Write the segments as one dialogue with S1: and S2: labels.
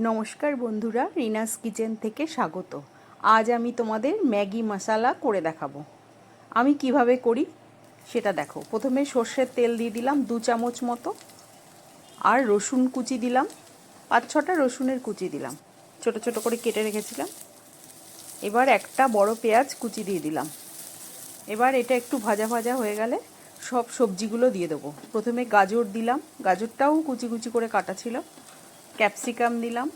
S1: নমস্কার বন্ধুরা, রিনাস কিচেন থেকে স্বাগত। আজ আমি তোমাদের ম্যাগি মশালা করে দেখাবো। আমি কীভাবে করি সেটা দেখো। প্রথমে সর্ষের তেল দিয়ে দিলাম দু চামচ মতো, আর রসুন কুচি দিলাম, পাঁচ ছটা রসুনের কুচি দিলাম। ছোট ছোট করে কেটে রেখেছিলাম। এবার একটা বড় পেঁয়াজ কুচি দিয়ে দিলাম। এবার এটা একটু ভাজা ভাজা হয়ে গেলে সব সবজিগুলো দিয়ে দেবো। প্রথমে গাজর দিলাম। গাজরটাও কুচি কুচি করে কাটা ছিল। ক্যাপসিকাম দিলাম,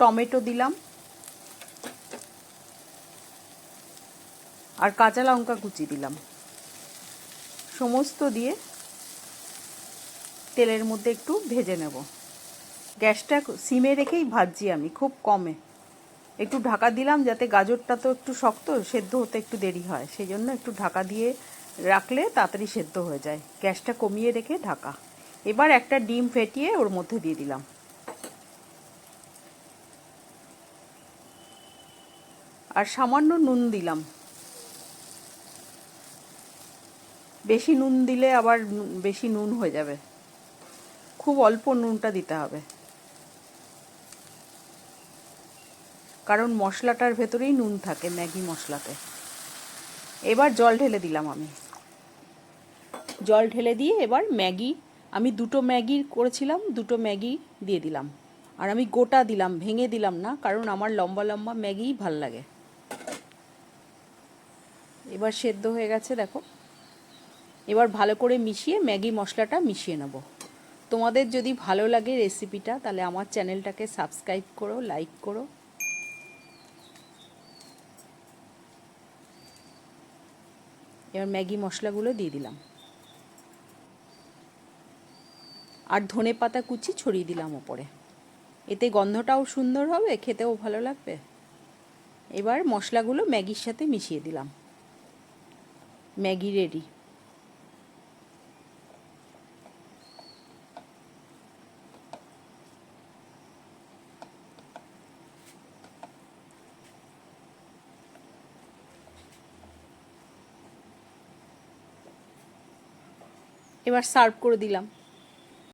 S1: টমেটো দিলাম, আর কাঁচা লঙ্কা কুচি দিলাম। সমস্ত দিয়ে তেলের মধ্যে একটু ভেজে নেব। গ্যাসটা সিমে রেখেই ভাজছি আমি, খুব কমে। একটু ঢাকা দিলাম যাতে গাজরটা তো একটু শক্ত, সেদ্ধ হতে একটু দেরি হয়। সেই জন্য একটু ঢাকা দিয়ে রাখলে তাড়াতাড়ি সেদ্ধ হয়ে যায়। গ্যাসটা কমিয়ে রেখে ঢাকা। এবার একটা ডিম ফেটিয়ে ওর মধ্যে দিয়ে দিলাম। আর সামান্য নুন দিলাম। বেশি নুন দিলে আবার বেশি নুন হয়ে যাবে। খুব অল্প নুনটা দিতে হবে। কারণ মশলাটার ভেতরেই নুন থাকে, ম্যাগি মশলাতে। এবার জল ঢেলে দিলাম আমি। জল ঢেলে দিয়ে এবার ম্যাগি আমি দুটো ম্যাগি করেছিলাম, দুটো ম্যাগি দিয়ে দিলাম। আর আমি গোটা দিলাম, ভেঙে দিলাম না, কারণ আমার লম্বা লম্বা ম্যাগিই ভালো লাগে। এবার সেদ্ধ হয়ে গেছে, দেখো। এবার ভালো করে মিশিয়ে ম্যাগি মশলাটা মিশিয়ে নেব। তোমাদের যদি ভালো লাগে রেসিপিটা, তাহলে আমার চ্যানেলটাকে সাবস্ক্রাইব করো, লাইক করো। এবার ম্যাগি মশলাগুলো দিয়ে দিলাম। আর ধনে পাতা কুচি ছড়িয়ে দিলাম ওপরে। এতে গন্ধটাও সুন্দর হবে, খেতেও ভালো লাগবে। এবার মশলাগুলো ম্যাগির সাথে মিশিয়ে দিলাম। ম্যাগি রেডি এবার সার্ভ করে দিলাম।